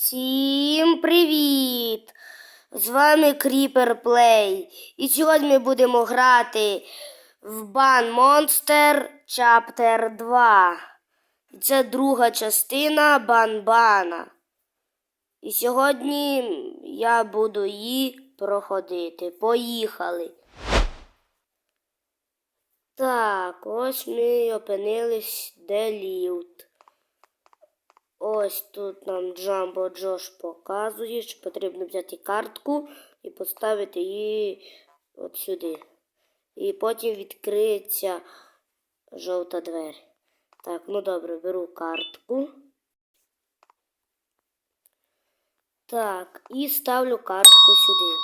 Всім привіт! З вами Creeper Play. І сьогодні ми будемо грати в Ban Monster Chapter 2. І Це друга частина Банбана. І сьогодні я буду її проходити. Поїхали. Так, ось ми опинились де ліфт. Ось тут нам Джамбо Джош показує, що потрібно взяти картку і поставити її от сюди. І потім відкриється жовта двері. Так, ну добре, беру картку. Так, і ставлю картку сюди.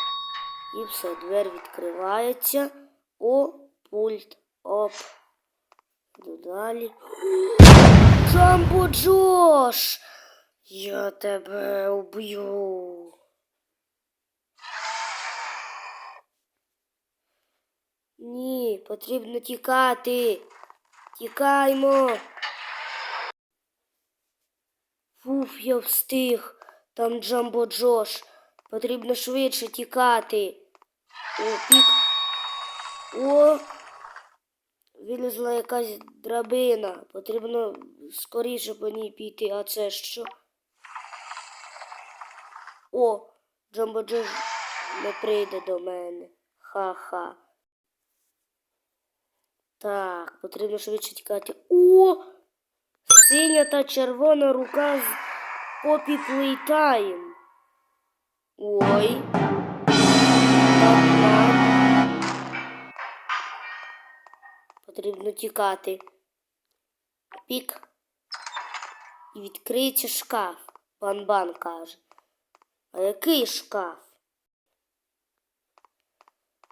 І все, двері відкривається. О, пульт. Оп. Йду далі. Джамбо Джош! Я тебе уб'ю. Ні, потрібно тікати. Тікаймо. Фуф, я встиг. Там Джамбо Джош. Потрібно швидше тікати. О, пік. О! Вилізла якась драбина. Потрібно скоріше по ній піти. А це що? О, Джамбо Джош не прийде до мене. Ха-ха. Так, потрібно швидше тікати. О! Синя та червона рука з Попі Плейтайм. Ой. Так, так. Потрібно тікати. Пік. І відкриється шкаф. Бан-бан каже. А який шкаф?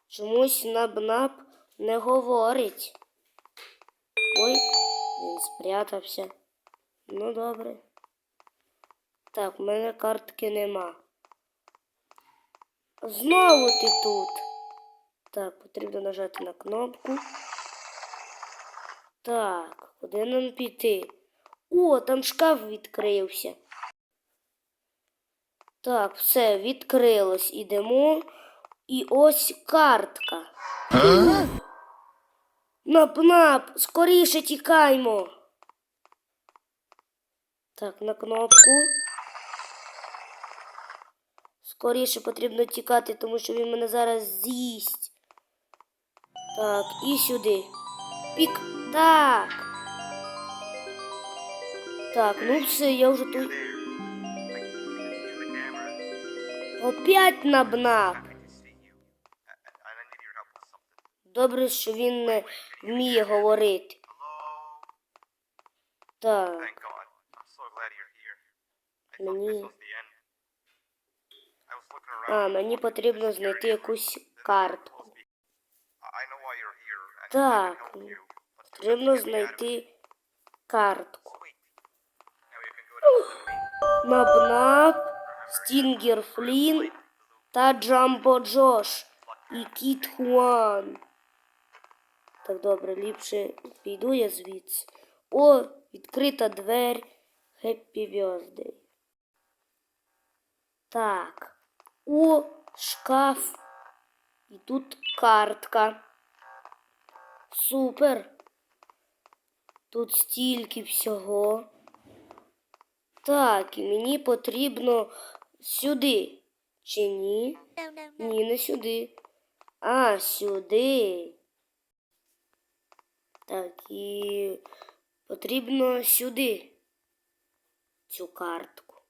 Чомусь наб-наб не говорить. Ой, він спрятався. Ну, добре. Так, в мене картки нема. Знову ти тут. Так, потрібно нажати на кнопку. Так, куди нам піти? О, там шкаф відкрився. Так, все, відкрилось. Ідемо. І ось картка. Нап-нап, скоріше тікаймо. Так, на кнопку. Скоріше потрібно тікати, тому що він мене зараз з'їсть. Так, і сюди. Пік. Так. Так, ну все, я вже тут. Опять набнав. Добре, що він не вміє говорити. Так, мені. А, мені потрібно знайти якусь картку. Так, потрібно знайти картку. Набнаб, Стінгер Флін та Джамбо Джош і Кіт Хуан. Так добре, ліпше піду я звідси. О, відкрита двер. Хеппі Бьоздей. Так. О, шкаф. І тут картка. Супер. Тут стільки всього. Так, і мені потрібно сюди. Чи ні? Ні, не сюди. А, сюди. Так, і потрібно сюди цю картку.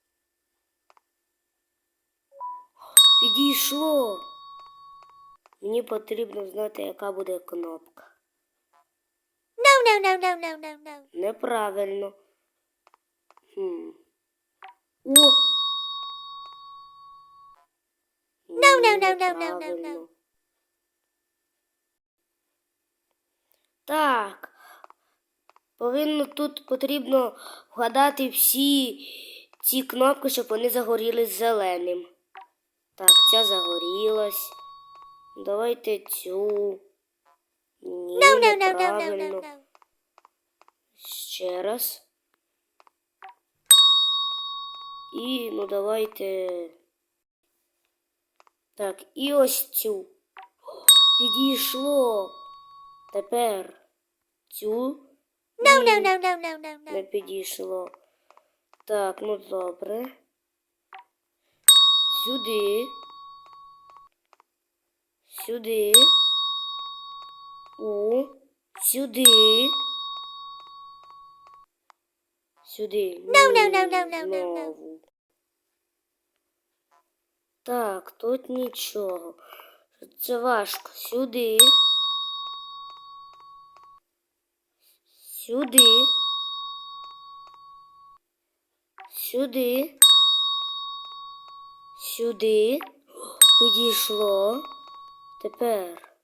Підійшло. Мені потрібно знати, яка буде кнопка. No, no, no, no, no, no. Неправильно. Хм. О! No, no, no, no, no, no, no. Так. Повинно тут потрібно вгадати всі ці кнопки, щоб вони загорілись зеленим. Так, ця загорілась. Давайте цю. Ні, No, no, no, no, no, no, no. Ще раз. І ну давайте. Так, і ось цю. Підійшло. Тепер цю No, Ні, no, no, no, no, no, не підійшло. Так, ну добре. Сюди. Сюди. У. Сюди. Сюди. No, no, no, no, no, no, no. Так, тут нічого. Це важко. Сюди. Сюди. Сюди. Сюди. Підійшло. Тепер.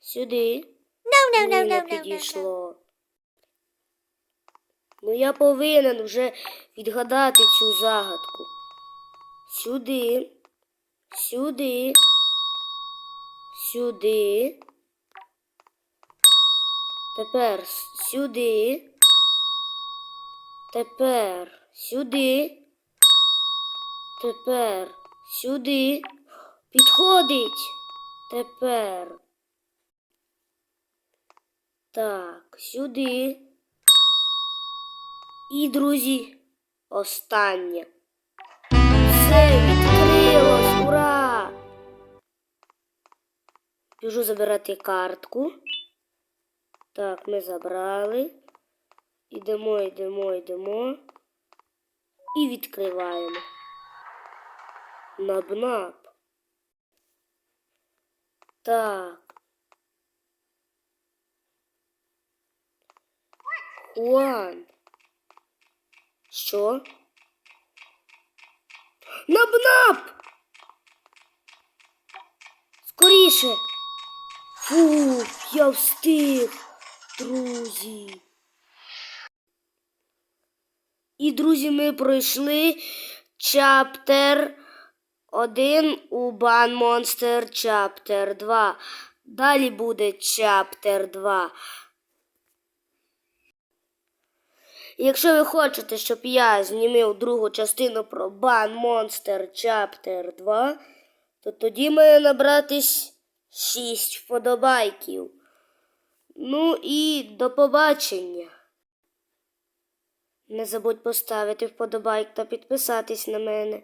Сюди. No, no, no, не no, no, no, no. підійшло. Ну я повинен вже відгадати цю загадку. Сюди. Сюди. Сюди. Тепер сюди. Тепер сюди. Тепер сюди. Підходить. Тепер. Так, сюди. І, друзі, останнє. Все відкрилось! Ура! Біжу забирати картку. Так, ми забрали. Ідемо, йдемо, йдемо. І відкриваємо. Набнап. Так. Хуан. Що? Набнап! Скоріше. Фу, я встиг, друзі. І, друзі, ми пройшли чаптер 1 у Бан Монстер чаптер 2. Далі буде чаптер 2. Якщо ви хочете, щоб я знімив другу частину про Бан Монстер Чаптер 2, то тоді має набратись 6 вподобайків. Ну і до побачення. Не забудь поставити вподобайк та підписатись на мене.